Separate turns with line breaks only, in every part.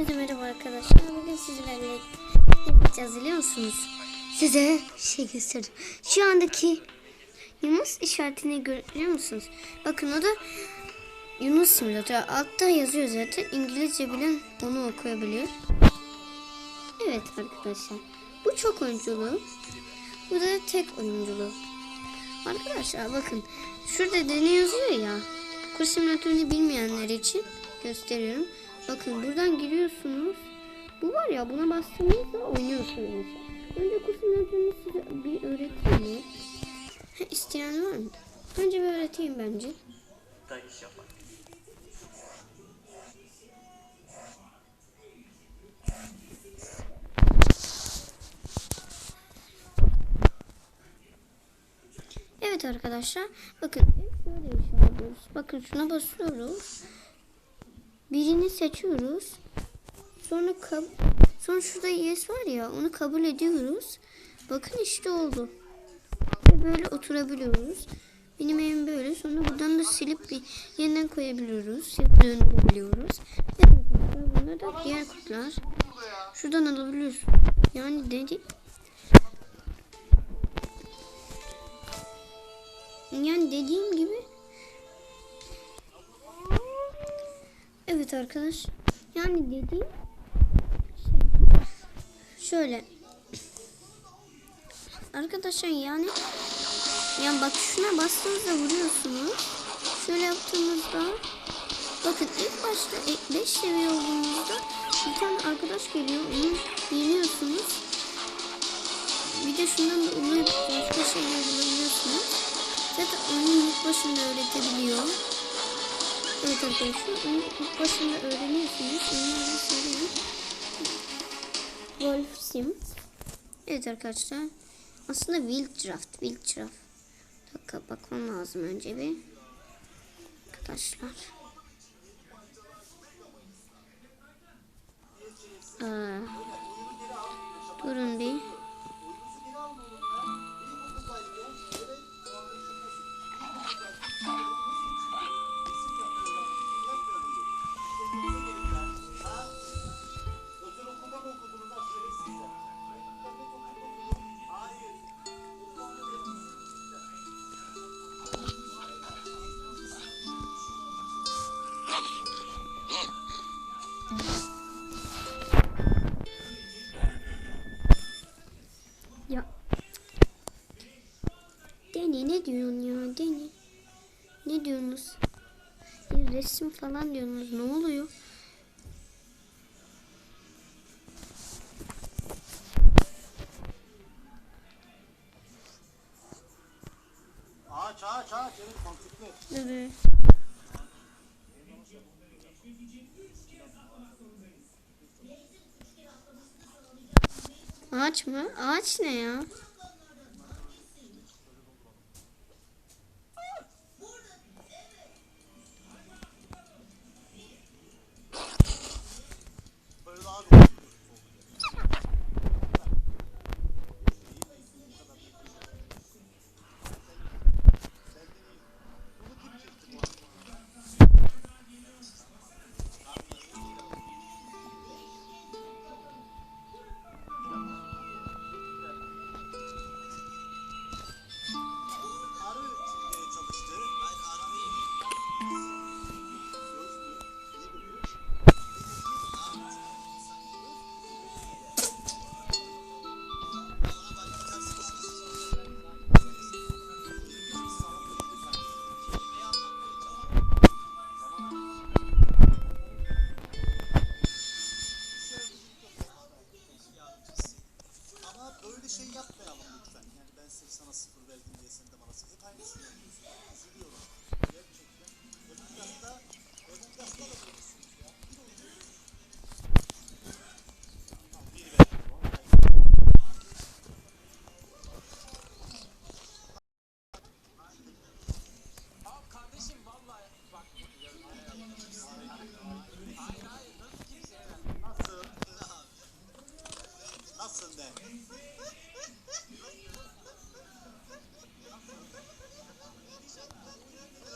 Herkese merhaba arkadaşlar. Bugün sizlerle ne yapacağız biliyor musunuz? Size şey göstereceğim. Şu andaki Yunus işaretini görüyor musunuz? Bakın o da Yunus simülatörü. Altta yazıyor zaten. İngilizce bilen onu okuyabiliyor. Evet arkadaşlar. Bu çok oyunculuğu. Bu da tek oyunculuğu. Arkadaşlar bakın. Şurada deney yazıyor ya. Kurs simülatörünü bilmeyenler için gösteriyorum. Bakın buradan giriyorsunuz. Bu var ya buna bastığınızda oynuyorsunuz. Önce kurs simülatörünü size bir öğreteyim mi? Ha, İsteyen var mı? Önce bir öğreteyim bence.
iş.
Evet arkadaşlar. Bakın şöyle işaretliyoruz. Bakın şuna basıyoruz. Birini seçiyoruz. Sonra sonra şurada yes var ya onu kabul ediyoruz. Bakın işte oldu. Ve böyle oturabiliyoruz. Benim evim böyle. Sonra buradan da silip bir yeniden koyabiliyoruz. Döndürebiliyoruz. Evet bunlar da diğer kutular. Şuradan alabiliyorsun. Yani dedi Yani dediğim gibi Evet arkadaş. Yani dediğim şey şöyle Arkadaşlar yani yani bak şuna bastığınızda vuruyorsunuz. Şöyle yaptığınızda bakın ilk başta 5 seviye olduğunuzda bir tane arkadaş geliyor. Onu yeniyorsunuz. Bir de şundan da oluyor başka şeyler bulabiliyorsunuz. Zaten onu ilk başında öğretebiliyor. Evet onu ilk başında öğreniyorsunuz. Onları söyleyeyim. Wolf Sim. Evet arkadaşlar. Aslında Wild Draft. Wild Draft. Dakika bakmam lazım önce bir. Arkadaşlar. Aa, durun bir. Resim falan diyorsunuz. Ne oluyor?
Ağaç ağaç ağaç. Evet mantıklı.
Evet. Ağaç mı? Ağaç ne ya?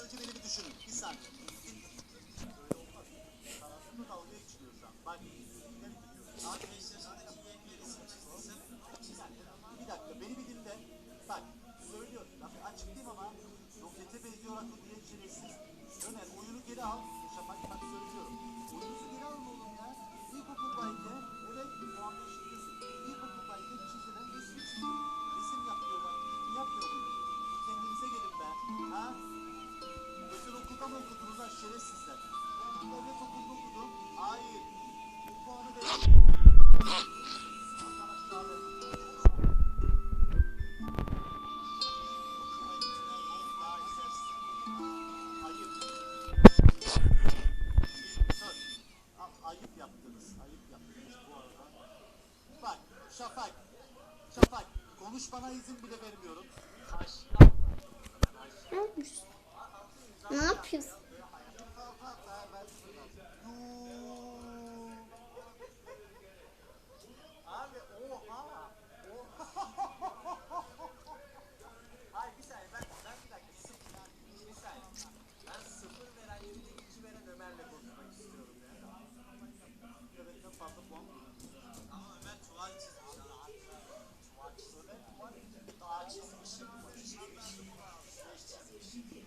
Önce beni bir düşünün. Bir saniye. Böyle olmaz. Taraflı dalga geçiliyor şu an. Bak. şerefsizler. Ben devlet okudum. Hayır. Bu puanı Ayıp yaptınız, ayıp yaptınız bu arada. Bak, Şafak, Şafak, konuşmana izin bile vermiyorum.
Ne yapıyorsun?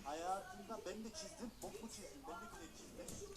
Hayatımda ben de çizdim, bok mu çizdim, ben de bile çizdim.